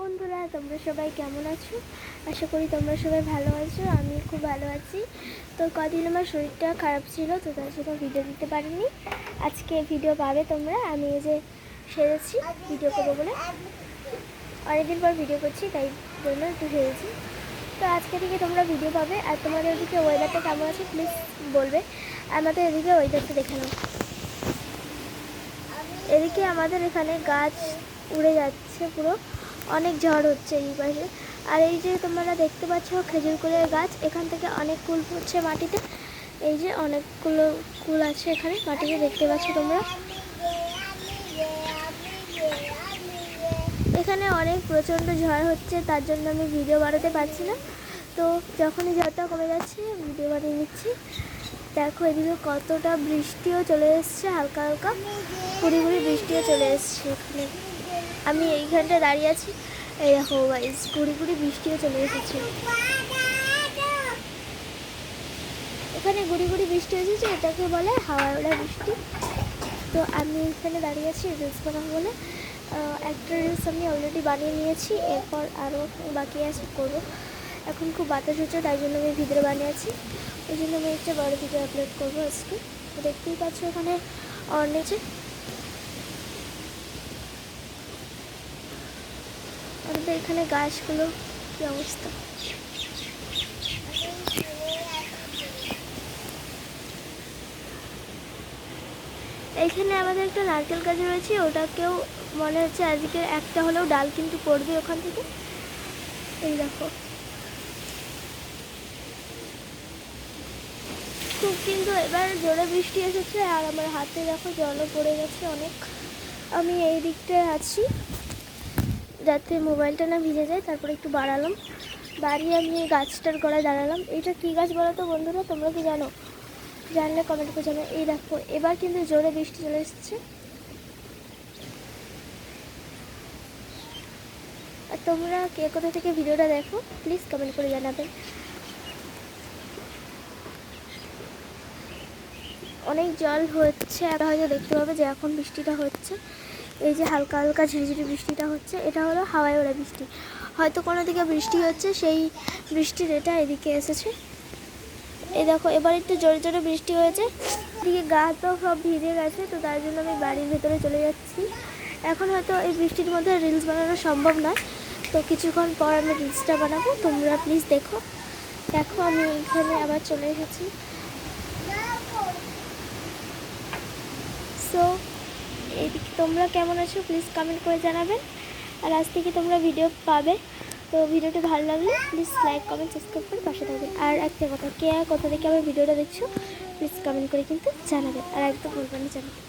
বন্ধুরা, তোমরা সবাই কেমন আছো? আশা করি তোমরা সবাই ভালো আছো আমি খুব ভালো আছি। তো কদিন আমার শরীরটা খারাপ ছিল, তো তার জন্য ভিডিও দিতে পারিনি। আজকে ভিডিও পাবে তোমরা, আমি এই যে সেরেছি ভিডিও করব বলে। অনেকদিন পর ভিডিও করছি, তাই জন্য একটু সেরেছি। তো আজকে থেকে তোমরা ভিডিও পাবে, আর তোমাদের ওদিকে ওয়েদারটা কেমন আছে প্লিজ বলবে। আমাদের এদিকে ওয়েদারটা দেখে নাও। এদিকে আমাদের এখানে গাছ উড়ে যাচ্ছে পুরো। অনেক ঝড় হচ্ছে এই পাশে। আর এই যে তোমরা দেখতে পাচ্ছ খেজুর কুলের গাছ, এখান থেকে অনেক কুল পড়ছে মাটিতে। এই যে অনেকগুলো কুল আছে এখানে মাটিতে, দেখতে পাচ্ছ তোমরা? এখানে অনেক প্রচণ্ড ঝড় হচ্ছে, তার জন্য আমি ভিডিও বানাতে পারছি না। তো যখনই ঝড়টা কমে যাচ্ছে, ভিডিও বানিয়ে নিচ্ছি। দেখো এদিকে কতটা বৃষ্টিও চলে এসছে, হালকা হালকা। পুরি বৃষ্টিও চলে এসছে এখানে। আমি এইখানটা দাঁড়িয়ে আছি। এই দেখো পুরি পুরি বৃষ্টিও চলে এসেছে। এখানে গুড়ি গুড়ি বৃষ্টি এসেছে, এটাকে বলে হাওয়া ওড়া বৃষ্টি। তো আমি এখানে দাঁড়িয়ে আছি রিলস বানাবো বলে। একটা রিলস আমি অলরেডি বানিয়ে নিয়েছি, এরপর আরও বাকি আছে করব। এখন খুব বাতাস হচ্ছে, তাই জন্য আমি ভিডিও বানিয়েছি ওই জন্য আমি একটা বড় ভিডিও আপলোড করব আজকে। দেখতেই পাচ্ছ ওখানে অনেছে আমাদের এখানে গাছগুলো কি অবস্থা? এখানে আমাদের একটা নারকেল গাছ রয়েছে ওটাকেও মনে হচ্ছে আজকে একটা হলেও ডাল কিন্তু পড়বে ওখান থেকে। এই দেখো। খুব কিন্তু এবার জোরে বৃষ্টি এসেছে আর আমার হাতে দেখো জলও পড়ে গেছে অনেক। আমি এই দিকটায় আছি। যাতে মোবাইলটা না ভিজে যায়, তারপরে একটু বাড়ালাম। বাড়িয়ে আমি গাছটার গড়ায় দাঁড়ালাম। এটা কী গাছ বলো তো বন্ধুরা, তোমরা কি জানো? জানলে কমেন্ট করে জানো এই দেখো, এবার কিন্তু জোরে বৃষ্টি চলে এসেছে। আর তোমরা কে কোথা থেকে ভিডিওটা দেখো প্লিজ কমেন্ট করে জানাবে। অনেক জল হচ্ছে, আর হয়তো দেখতে পাবে যে এখন বৃষ্টিটা হচ্ছে। এই যে হালকা হালকা ঝিরিঝিরি বৃষ্টিটা হচ্ছে, এটা হলো হাওয়ায় ওড়া বৃষ্টি। হয়তো কোনো দিকে বৃষ্টি হচ্ছে, সেই বৃষ্টির এটা এদিকে এসেছে। এই দেখো, এবার একটু জোরে জোরে বৃষ্টি হয়েছে। এদিকে গা তো সব ভিজে গেছে, তো তার জন্য আমি বাড়ির ভেতরে চলে যাচ্ছি। এখন হয়তো এই বৃষ্টির মধ্যে রিলস বানানো সম্ভব নয়। তো কিছুক্ষণ পর আমি রিলসটা বানাবো, তোমরা প্লিজ দেখো। দেখো, আমি এখানে আবার চলে এসেছি। সো এইদিকে তোমরা কেমন আছো প্লিজ কমেন্ট করে জানাবেন। আর আজ থেকে তোমরা ভিডিও পাবে। তো ভিডিওটি ভালো লাগলে প্লিজ লাইক কমেন্ট সাবস্ক্রাইব করে পাশে থাকবেন। আর একটা কথা, কে কথা দেখে আমার ভিডিওটা দেখছ প্লিজ কমেন্ট করে কিন্তু জানাবেন। আর একদম বলবেন জানাবেন